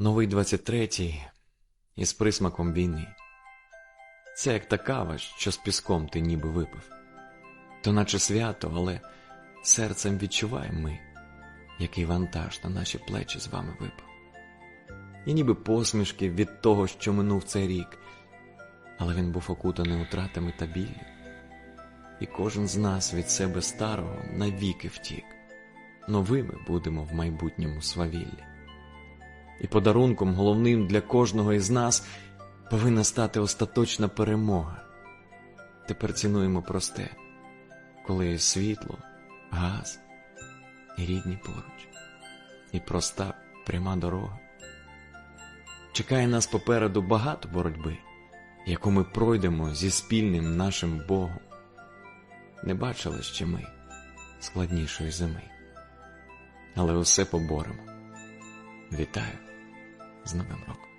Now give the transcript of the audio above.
Новий 23-й із присмаком війни. Це як та кава, що з піском ти ніби випив. То наче свято, але серцем відчуваємо ми, який вантаж на наші плечі з вами випав. І ніби посмішки від того, що минув цей рік, але він був окутаний утратами та біллю. І кожен з нас від себе старого навіки втік. Новими будемо в майбутньому свавіллі. І подарунком головним для кожного із нас повинна стати остаточна перемога. Тепер цінуємо просте, коли є світло, газ і рідні поруч, і проста пряма дорога. Чекає нас попереду багато боротьби, яку ми пройдемо зі спільним нашим Богом. Не бачили ще ми складнішої зими, але усе поборемо. Вітаю z Nowym Roku.